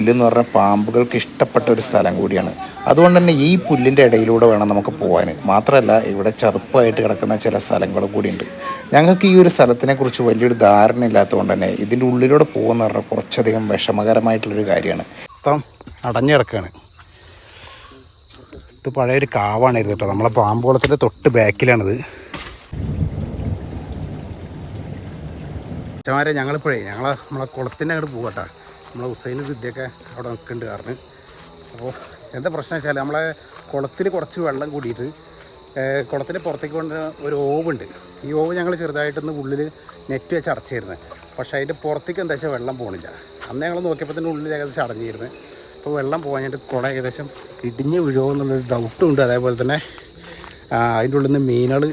പുല്ലെന്ന് പറഞ്ഞാൽ പാമ്പുകൾക്ക് ഇഷ്ടപ്പെട്ട ഒരു സ്ഥലം കൂടിയാണ്. അതുകൊണ്ട് തന്നെ ഈ പുല്ലിന്റെ ഇടയിലൂടെ വേണം നമുക്ക് പോകാൻ മാത്രമല്ല ഇവിടെ ചതുപ്പായിട്ട് കിടക്കുന്ന ചില സ്ഥലങ്ങൾ കൂടിയുണ്ട്. ഞങ്ങൾക്ക് ഈ ഒരു സ്ഥലത്തിനെ കുറിച്ച് വലിയൊരു ധാരണ ഇല്ലാത്തതുകൊണ്ട് തന്നെ ഇതിന്റെ ഉള്ളിലൂടെ പോകുന്ന പറഞ്ഞാൽ കുറച്ചധികം വിഷമകരമായിട്ടുള്ളൊരു കാര്യമാണ്. മൊത്തം അടഞ്ഞു കിടക്കുകയാണ് ഇത് പഴയൊരു ഇരുന്നത് കേട്ടോ. നമ്മളെ പാമ്പോളത്തിന്റെ തൊട്ട് ബാക്കിലാണിത്. അച്ഛന്മാരെ ഞങ്ങളിപ്പോഴേ ഞങ്ങൾ നമ്മളെ കുളത്തിന്റെ അങ്ങോട്ട് പോകട്ടെ നമ്മളെ ഹുസൈൻ സിദ്ധിയൊക്കെ അവിടെ നിൽക്കുന്നുണ്ട് കാരണം അപ്പോൾ എന്താ പ്രശ്നം വെച്ചാൽ നമ്മളെ കുളത്തിൽ കുറച്ച് വെള്ളം കൂടിയിട്ട് കുളത്തിന്റെ പുറത്തേക്ക് കൊണ്ട് ഒരു ഓവുണ്ട്. ഈ ഓവ് ഞങ്ങൾ ചെറുതായിട്ടൊന്ന് ഉള്ളിൽ നെറ്റ് വെച്ച് അടച്ചിരുന്നത് പക്ഷേ അതിന്റെ പുറത്തേക്ക് എന്താ വെച്ചാൽ വെള്ളം പോകണില്ല അന്ന് ഞങ്ങൾ നോക്കിയപ്പോൾ തന്നെ ഉള്ളിൽ ഏകദേശം അടഞ്ഞിരുന്നു. അപ്പോൾ വെള്ളം പോകാനായിട്ട് കുട ഏകദേശം ഇടിഞ്ഞ് വീഴുമോ എന്നുള്ളൊരു ഡൗട്ടും ഉണ്ട്. അതേപോലെ തന്നെ അതിന്റെ ഉള്ളിൽ നിന്ന് മീനുകൾ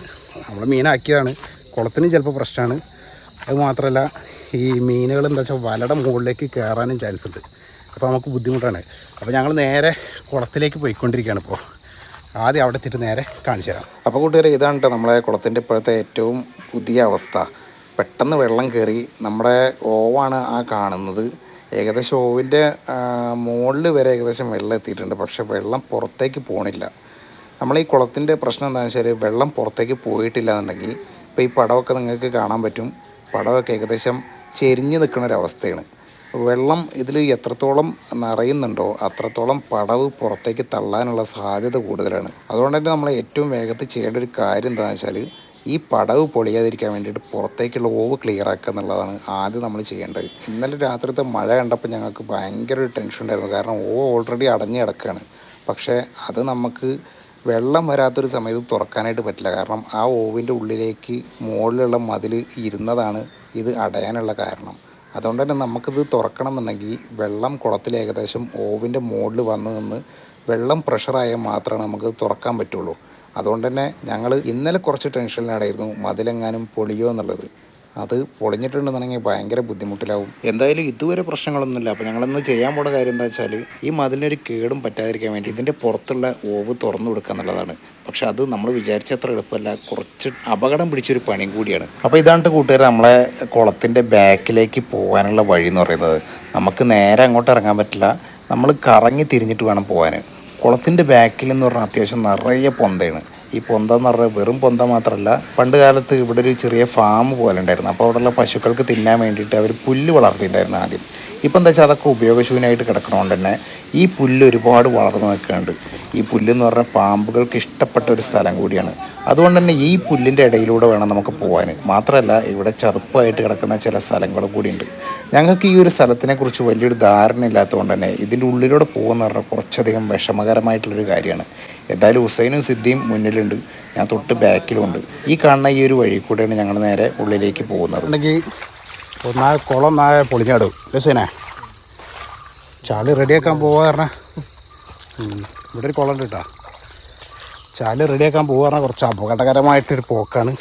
നമ്മൾ മീനാക്കിയതാണ്. കുളത്തിനും ചിലപ്പോൾ പ്രശ്നമാണ് അത് മാത്രമല്ല ഈ മീനുകൾ എന്താ വെച്ചാൽ വലയുടെ മുകളിലേക്ക് കയറാനും ചാൻസ് ഉണ്ട്. അപ്പോൾ നമുക്ക് ബുദ്ധിമുട്ടാണ്. അപ്പോൾ ഞങ്ങൾ നേരെ കുളത്തിലേക്ക് പോയിക്കൊണ്ടിരിക്കുകയാണ് ഇപ്പോൾ ആദ്യം അവിടെ എത്തിയിട്ട് നേരെ കാണിച്ചു തരാം. അപ്പോൾ കൂട്ടുകാരെ ഇതാണ് കേട്ടോ നമ്മളെ കുളത്തിന്റെ ഇപ്പോഴത്തെ ഏറ്റവും പുതിയ അവസ്ഥ. പെട്ടെന്ന് വെള്ളം കയറി നമ്മുടെ ഓവാണ് ആ കാണുന്നത്. ഏകദേശം ഓവിന്റെ മുകളിൽ വരെ ഏകദേശം വെള്ളം എത്തിയിട്ടുണ്ട്. പക്ഷേ വെള്ളം പുറത്തേക്ക് പോണില്ല. നമ്മൾ ഈ കുളത്തിന്റെ പ്രശ്നം എന്താണെന്ന് വെച്ചാൽ വെള്ളം പുറത്തേക്ക് പോയിട്ടില്ല എന്നുണ്ടെങ്കിൽ ഇപ്പോൾ ഈ പടമൊക്കെ നിങ്ങൾക്ക് കാണാൻ പറ്റും. പടമൊക്കെ ഏകദേശം ചെരിഞ്ഞ് നിൽക്കുന്ന വെള്ളം ഇതിൽ എത്രത്തോളം നിറയുന്നുണ്ടോ അത്രത്തോളം പടവ് പുറത്തേക്ക് തള്ളാനുള്ള സാധ്യത കൂടുതലാണ്. അതുകൊണ്ട് തന്നെ നമ്മൾ ഏറ്റവും വേഗത്തിൽ ചെയ്യേണ്ട ഒരു കാര്യം എന്താണെന്ന് വെച്ചാൽ ഈ പടവ് പൊളിയാതിരിക്കാൻ വേണ്ടിയിട്ട് പുറത്തേക്കുള്ള ഓവ് ക്ലിയർ ആക്കുക എന്നുള്ളതാണ് ആദ്യം നമ്മൾ ചെയ്യേണ്ടത്. ഇന്നലെ രാത്രിത്തെ മഴ കണ്ടപ്പോൾ ഞങ്ങൾക്ക് ഭയങ്കര ഒരു ടെൻഷൻ ഉണ്ടായിരുന്നു. കാരണം ഓവ് ഓൾറെഡി അടഞ്ഞു കിടക്കുകയാണ്. പക്ഷേ അത് നമുക്ക് വെള്ളം വരാത്തൊരു സമയത്ത് തുറക്കാനായിട്ട് പറ്റില്ല. കാരണം ആ ഓവിന്റെ ഉള്ളിലേക്ക് മുകളിലുള്ള മതിൽ ഇരുന്നതാണ് ഇത് അടയാനുള്ള കാരണം. അതുകൊണ്ട് തന്നെ നമുക്കിത് തുറക്കണമെന്നുണ്ടെങ്കിൽ വെള്ളം കുളത്തിൽ ഏകദേശം ഓവിന്റെ മോഡിൽ വന്നു നിന്ന് വെള്ളം പ്രഷറായാൽ മാത്രമേ നമുക്ക് തുറക്കാൻ പറ്റുള്ളൂ. അതുകൊണ്ട് തന്നെ ഞങ്ങൾ ഇന്നലെ കുറച്ച് ടെൻഷനിലായിരുന്നു മതിലെങ്ങാനും പൊളിയോ എന്നുള്ളത്. അത് പൊളിഞ്ഞിട്ടുണ്ടെന്നുണ്ടെങ്കിൽ ഭയങ്കര ബുദ്ധിമുട്ടിലാവും. എന്തായാലും ഇതുവരെ പ്രശ്നങ്ങളൊന്നുമില്ല. അപ്പോൾ ഞങ്ങളിന്ന് ചെയ്യാൻ പോണ കാര്യം എന്താ വെച്ചാൽ ഈ മതിലിനൊരു കേടും പറ്റാതിരിക്കാൻ വേണ്ടി ഇതിന്റെ പുറത്തുള്ള ഓവ് തുറന്നു കൊടുക്കുക എന്നുള്ളതാണ്. പക്ഷെ അത് നമ്മൾ വിചാരിച്ചത്ര എളുപ്പമല്ല. കുറച്ച് അപകടം പിടിച്ചൊരു പണിയും കൂടിയാണ്. അപ്പോൾ ഇതാണ് കൂട്ടുകാർ നമ്മളെ കുളത്തിന്റെ ബാക്കിലേക്ക് പോകാനുള്ള വഴി എന്ന് പറയുന്നത്. നമുക്ക് നേരെ അങ്ങോട്ട് ഇറങ്ങാൻ പറ്റില്ല. നമ്മൾ കറങ്ങി തിരിഞ്ഞിട്ട് വേണം പോകാൻ കുളത്തിന്റെ ബാക്കിൽ എന്ന് പറഞ്ഞാൽ അത്യാവശ്യം നിറയെ പൊന്തയാണ്. ഈ പൊന്ത എന്ന് പറഞ്ഞാൽ വെറും പൊന്ത മാത്രമല്ല പണ്ട് കാലത്ത് ഇവിടെ ഒരു ചെറിയ ഫാം പോലെ ഉണ്ടായിരുന്നു. അപ്പോൾ അവിടെയുള്ള പശുക്കൾക്ക് തിന്നാൻ വേണ്ടിയിട്ട് അവർ പുല്ല് വളർത്തിയിട്ടുണ്ടായിരുന്നു ആദ്യം. ഇപ്പം എന്താ വെച്ചാൽ അതൊക്കെ ഉപയോഗശൂന്യമായിട്ട് കിടക്കണോണ്ട് തന്നെ ഈ പുല്ല് ഒരുപാട് വളർന്നു നിൽക്കുന്നുണ്ട്. ഈ പുല്ലെന്ന് പറഞ്ഞാൽ പാമ്പുകൾക്ക് ഇഷ്ടപ്പെട്ട ഒരു സ്ഥലം കൂടിയാണ്. അതുകൊണ്ട് തന്നെ ഈ പുല്ലിന്റെ ഇടയിലൂടെ വേണം നമുക്ക് പോകാൻ മാത്രമല്ല ഇവിടെ ചതുപ്പായിട്ട് കിടക്കുന്ന ചില സ്ഥലങ്ങളും കൂടിയുണ്ട്. ഞങ്ങൾക്ക് ഈ ഒരു സ്ഥലത്തിനെ കുറിച്ച് വലിയൊരു ധാരണ ഇല്ലാത്തതുകൊണ്ട് തന്നെ ഇതിന്റെ ഉള്ളിലൂടെ പോകുന്ന പറഞ്ഞാൽ കുറച്ചധികം വിഷമകരമായിട്ടുള്ളൊരു കാര്യമാണ്. എന്തായാലും ഹുസൈനും സിദ്ധിയും മുന്നിലുണ്ട്. ഞാൻ തൊട്ട് ബാക്കിലുണ്ട്. ഈ കാണുന്ന ഈ ഒരു വഴി കൂടെയാണ് ഞങ്ങൾ നേരെ ഉള്ളിലേക്ക് പോകുന്നത്. ഉണ്ടെങ്കിൽ ഒന്നാ കുളം നായ പൊളിഞ്ഞാടും. ഹുസൈനെ? ചാൽ റെഡിയാക്കാൻ പോവാ പറഞ്ഞാൽ ഇവിടെ ഒരു കുളം ഉണ്ട് കേട്ടോ. ചാൽ റെഡിയാക്കാൻ പോവാ പറഞ്ഞാൽ കുറച്ച് അപകടകരമായിട്ടൊരു പോക്കാണ്.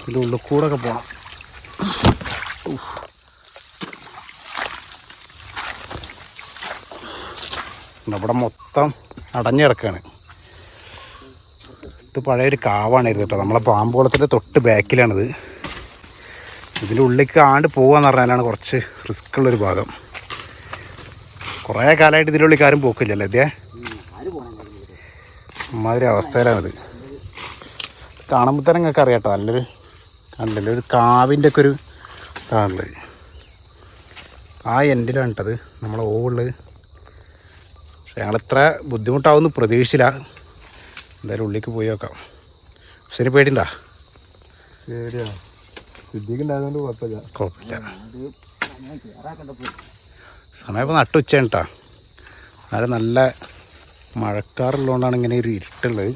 ഇതിന്റെ ഉള്ളിൽ കൂടെ ഒക്കെ പോകണം ഇവിടെ മൊത്തം അടഞ്ഞു കിടക്കുകയാണ് ഇത് പഴയൊരു കാവാണ് ഇത് കേട്ടോ. നമ്മളെ പാമ്പോളത്തിന്റെ തൊട്ട് ബാക്കിലാണിത്. ഇതിന്റെ ഉള്ളിലേക്ക് ആണ്ട് പോകാന്ന് പറഞ്ഞാലാണ് കുറച്ച് റിസ്ക് ഉള്ളൊരു ഭാഗം. കുറേ കാലമായിട്ട് ഇതിന്റെ ഉള്ളിൽ ആരും പോക്കില്ലല്ലോ ഇതേ? അമ്മാതിരി അവസ്ഥയിലാണിത്. കാണുമ്പോൾ തന്നെ നിങ്ങൾക്ക് അറിയാം നല്ലൊരു കണ്ടല്ലോ? ഒരു കാവിന്റെ ഒക്കെ ഒരു ഇതാണുള്ളത്. ആ എൻഡിലാണ് കേട്ടത് നമ്മളെ ഓവുള്ളത് ഞങ്ങളിത്ര ബുദ്ധിമുട്ടാവുമെന്ന് പ്രതീക്ഷിച്ചില്ല. എന്തായാലും ഉള്ളിലേക്ക് പോയി നോക്കാം. ശരി പേടിണ്ടാ കുഴപ്പമില്ല. സമയം ഇപ്പോൾ നട്ടുച്ചയാണ് കേട്ടോ എന്നാലും നല്ല മഴക്കാറുള്ളതുകൊണ്ടാണ് ഇങ്ങനെ ഒരു ഇരുട്ടുള്ളത്.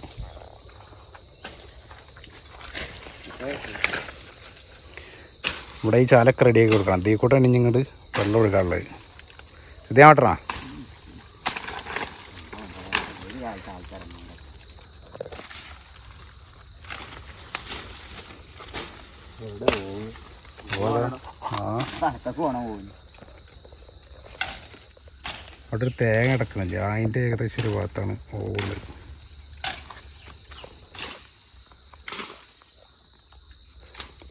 ഇവിടെ ഈ ചാലൊക്കെ റെഡിയാക്കി കൊടുക്കണം. അതേ കൂട്ടാണ് ഇനി ഇങ്ങോട്ട് വെള്ളം ഒഴുകാനുള്ളത്. ഇതേ മാട്ടണ ഒരു തേങ്ങ അടക്കണില്ല? അതിന്റെ ഏകദേശം ഒരു ഭാഗത്താണ് ഓവുള്ളത്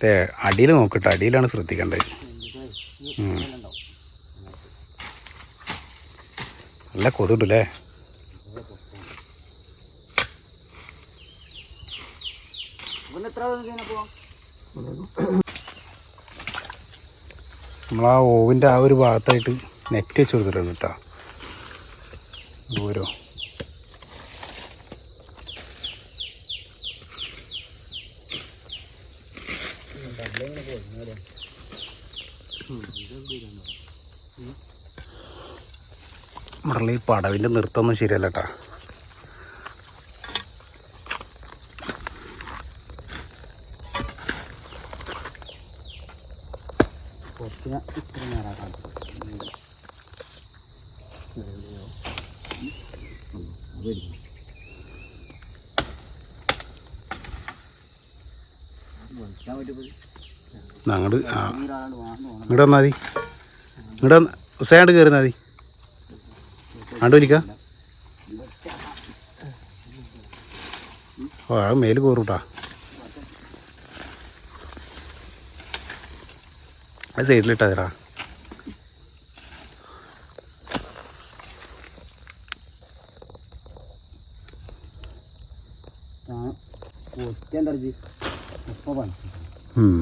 തേ അടിയിൽ നോക്കട്ടെ അടിയിലാണ് ശ്രദ്ധിക്കേണ്ടത്. നല്ല കൊതുണ്ടല്ലേ നമ്മൾ ആ ഓവിന്റെ ആ ഒരു ഭാഗത്തായിട്ട് നെറ്റ് വെച്ച് കൊടുത്തിട്ടുണ്ട് കേട്ടോ ദൂരം? മുരളി പടവിന്റെ നൃത്തമൊന്നും ശരിയല്ല കേട്ടാ അങ്ങോട്ട് ഇങ്ങോട്ട് വന്നാൽ മതി. ഇങ്ങോട്ട് ഉസയാണ്ട് കയറുന്നാൽ മതി. ആണ്ട് വിളിക്കോ. ഓ മേൽ കയറൂട്ടാ അത് സൈഡിലിട്ടാ ഉം.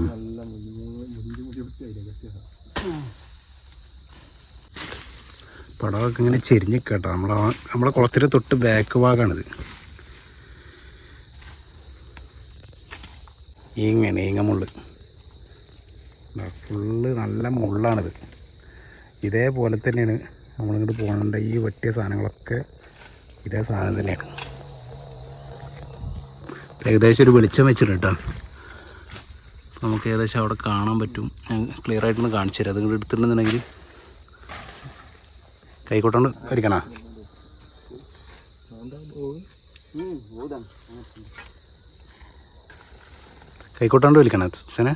പടമൊക്കെ ഇങ്ങനെ ചെരിഞ്ഞ് കേട്ടോ നമ്മളെ നമ്മളെ കുളത്തിന്റെ തൊട്ട് ബാക്ക് ഭാഗമാണിത് ഇങ്ങനെ ഈങ്ങ മുള്ള്. ഫുള്ള് നല്ല മുള്ളാണിത്. ഇതേപോലെ തന്നെയാണ് നമ്മളിങ്ങോട്ട് പോകേണ്ട ഈ വെട്ടിയ സാധനങ്ങളൊക്കെ ഇതേ സാധനം തന്നെയാണ്. ഏകദേശം ഒരു വെളിച്ചം വെച്ചിട്ടുണ്ട് കേട്ടോ. നമുക്ക് ഏകദേശം അവിടെ കാണാൻ പറ്റും. ഞാൻ ക്ലിയർ ആയിട്ടൊന്ന് കാണിച്ചു തരാം. അതുകൊണ്ട് എടുത്തിട്ടുണ്ടെന്നുണ്ടെങ്കിൽ കൈക്കോട്ടോണ്ട് ഒരിക്കണ കൈക്കോട്ടോണ്ട് വലിക്കണ സനെ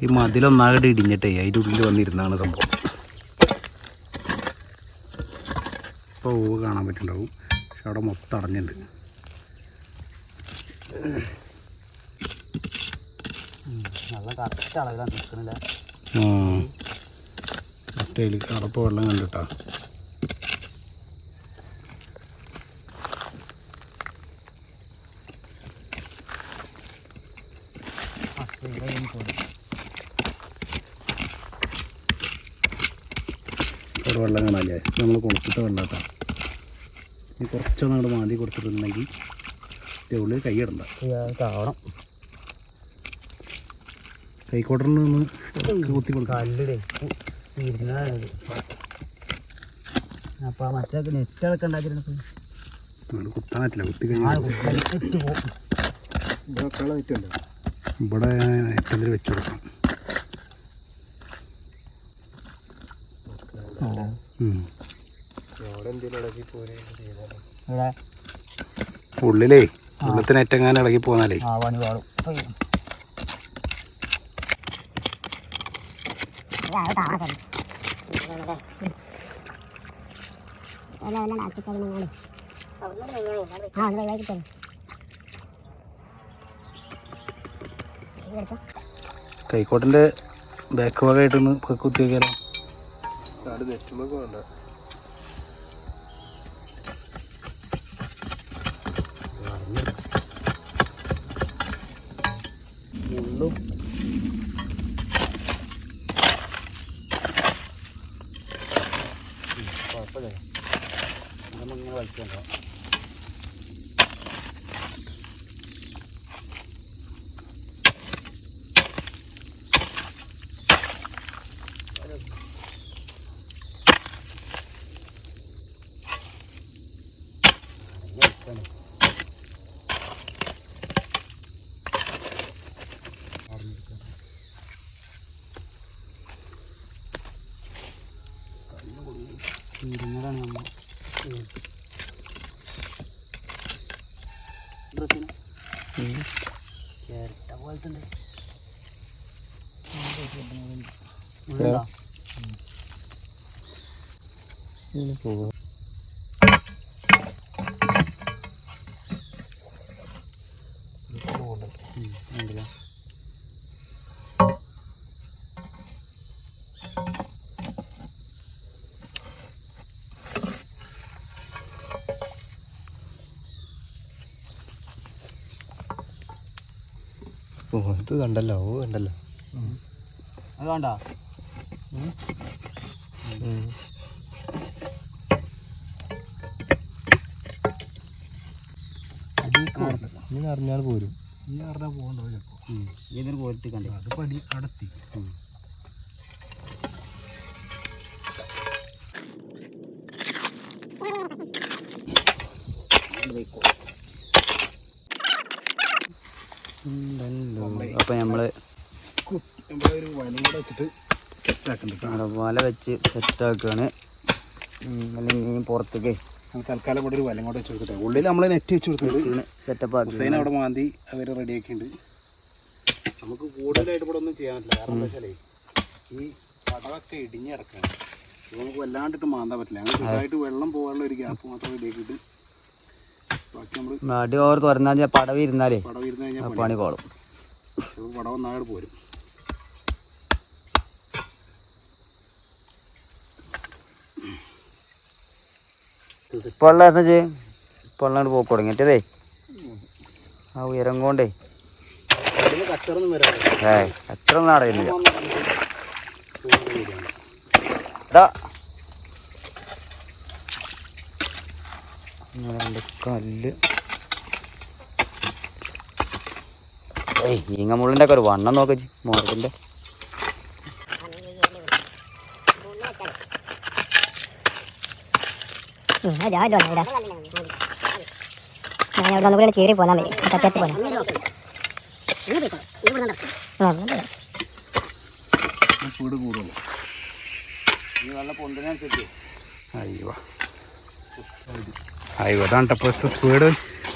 ഈ മതിലൊന്നാകട്ടെ ഇടിഞ്ഞിട്ടേ അതിന്റെ ഉള്ളിൽ വന്നിരുന്നാണ് സംഭവം. ഇപ്പോൾ ഊവ് കാണാൻ പറ്റുന്നുണ്ടാവും പക്ഷെ അവിടെ മൊത്തം അടഞ്ഞിട്ടുണ്ട് നല്ല കറക്റ്റ് അളവിലാണ് നിൽക്കണില്ല ആ. മറ്റേൽ വെള്ളം കണ്ടിട്ടാ. ഒരു വെള്ളം കാണാല്ലേ? നമ്മൾ കൊടുത്തിട്ട് വെള്ളാട്ടാ. ഇനി കുറച്ചൊന്നും അങ്ങോട്ട് മാന്തി കൊടുത്തിട്ടുണ്ടെങ്കിൽ ഉള്ളിൽ കൈ ഇടണ്ട. കാണണം ഒന്ന് കുത്തി കൊടുക്കാം. അപ്പോൾ മറ്റേ നെറ്റൊക്കെ കുത്താൻ പറ്റില്ല കുത്തി കഴിഞ്ഞാൽ ഇവിടെ നെറ്റതിൽ വെച്ച് കൊടുക്കാം ഉം. അവിടെ എന്തെങ്കിലും ഇടയ്ക്ക് പോരെ ചെയ്താലോ ഇവിടെ ഉള്ളിലേ ഉള്ളത്തിന് നെറ്റെങ്ങാനും ഇളകി പോന്നാലേ. പാടും കൈക്കോട്ടിന്റെ ബാക്ക് ഭാഗമായിട്ടൊന്ന് കുത്തി നോക്കിയാലോ? അവിടെ നെറ്റുമ്പോ വേണ്ട മുള്ളും കുഴപ്പമില്ല. അതൊന്നും ഇങ്ങനെ വലിക്കണ്ടോ എടുക്കാണ് ഇരുന്നതാണ് നമ്മൾ ഡ്രസ്സിന് ചിരട്ട പോലത്തെ ഉണ്ട്. ഉള്ളിലാ? ഉം, പോവാം ഓ ഇത് കണ്ടല്ലോ ഓ കണ്ടല്ലോ. അത് വേണ്ട. ഇനി അറിഞ്ഞാൽ പോരും. ഈ അറിഞ്ഞാൽ പോകണ്ടോ ചിലപ്പോൾ ഇതിന് പോയിട്ട് കണ്ടു അത് പടി കടത്തി അപ്പൊ നമ്മൾ നമ്മളൊരു വലം വെച്ചിട്ട് സെറ്റ് ആക്കുന്നുണ്ട് വല വെച്ച് സെറ്റ് ആക്കുകയാണ് അല്ലെങ്കിൽ പുറത്തേക്ക് തൽക്കാലം ഇവിടെ ഒരു വലം കൂടെ വെച്ച് കൊടുക്കട്ടെ. ഉള്ളിൽ നമ്മൾ നെറ്റ് വെച്ച് കൊടുത്തിട്ടുണ്ട് സെറ്റപ്പ് ഹുസൈൻ അവിടെ മാന്തി അവർ റെഡിയാക്കിയിട്ടുണ്ട് നമുക്ക് കൂടുതലായിട്ട് ഇവിടെ ഒന്നും ചെയ്യാൻ പറ്റില്ല. കാരണം എന്താ വെച്ചാലേ ഈ പടമൊക്കെ ഇടിഞ്ഞ് ഇറക്കാണ് അപ്പോൾ നമുക്ക് വല്ലാണ്ടിട്ട് മാന്താൻ പറ്റില്ല. ഞങ്ങൾ ചെറുതായിട്ട് വെള്ളം പോകാനുള്ള ഒരു ഗ്യാപ്പ് മാത്രം റെഡിയാക്കിയിട്ട് ബാക്കി നമ്മൾ അടി ഓർ തുറന്നാൽ പടവ് ഇരുന്നാലേ പടവ് ഇരുന്ന് കഴിഞ്ഞാൽ പണി കോളും. പടവ് പടം പോരും. പൊള്ള ചേ പൊള്ളാണ്ട് പോക്ക് തുടങ്ങിട്ടതേ ആ ഉയരം കൊണ്ടേ. ഏ അത്ര ഒന്നും രണ്ട് കല്ല്. ഈങ്ങമുള്ളിന്റെ ഒക്കെ ഒരു വണ്ണം നോക്കി മോറത്തിന്റെ ഇവിടെ. ഞാൻ അവിടെ ഒന്നുകൂടി കീറി പോന്നാൽ മതി. വെള്ളം പൊന്തിനനുസരിച്ച് അയ്യോ. അയ്യോ അതാണ് ടപ്പോസ്റ്റ് സ്പീഡ്.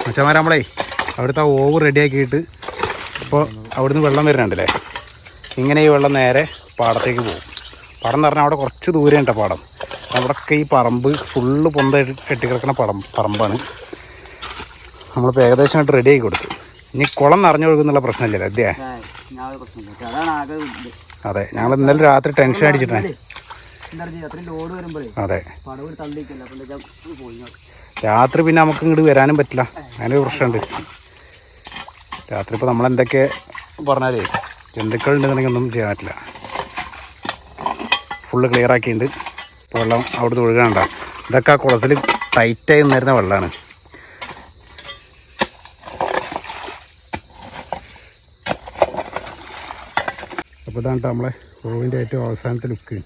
മച്ചന്മാർ നമ്മളെ അവിടുത്തെ ഓവ് റെഡിയാക്കിയിട്ട് ഇപ്പോൾ അവിടുന്ന് വെള്ളം വരുന്നുണ്ടല്ലേ? ഇങ്ങനെ ഈ വെള്ളം നേരെ പാടത്തേക്ക് പോകും. പാടം എന്ന് പറഞ്ഞാൽ അവിടെ കുറച്ച് ദൂരെ ഉണ്ട് പാടം. അവിടെയൊക്കെ ഈ പറമ്പ് ഫുള്ള് പൊന്ത കെട്ടിക്കിടക്കുന്ന പടം പറമ്പാണ്. നമ്മളിപ്പോൾ ഏകദേശമായിട്ട് റെഡി ആയി കൊടുത്തു. ഇനി കുളം നിറഞ്ഞൊഴുകുന്നുള്ള അല്ലേ? പ്രശ്നമില്ല. ആകെ അതെ ഞങ്ങൾ ഇന്നലെ രാത്രി ടെൻഷൻ അടിച്ചിട്ടേ അതെ. രാത്രി പിന്നെ നമുക്ക് ഇങ്ങോട്ട് വരാനും പറ്റില്ല. അങ്ങനെ ഒരു പ്രശ്നമുണ്ട്. രാത്രി ഇപ്പോൾ നമ്മളെന്തൊക്കെ പറഞ്ഞാലേ ജന്തുക്കളുണ്ടെന്നുണ്ടെങ്കിൽ ഒന്നും ചെയ്യാൻ പറ്റില്ല. ഫുള്ള് ക്ലിയർ ആക്കിയിട്ടുണ്ട്. വെള്ളം അവിടുന്ന് ഒഴുകാണ്ട ഇതൊക്കെ ആ കുളത്തിൽ ടൈറ്റായി നിന്നിരുന്ന വെള്ളമാണ് അപ്പോൾ ഇതാണ് നമ്മളെ റൂവിന്റെ ഏറ്റവും അവസാനത്തെ ലുക്ക്.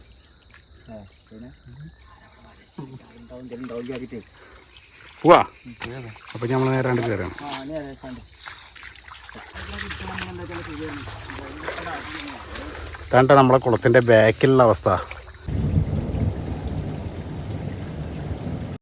പോവാ? അപ്പോൾ നമ്മൾ നേരെ കയറാം താണ്ട നമ്മളെ കുളത്തിന്റെ ബാക്കിലുള്ള അവസ്ഥ.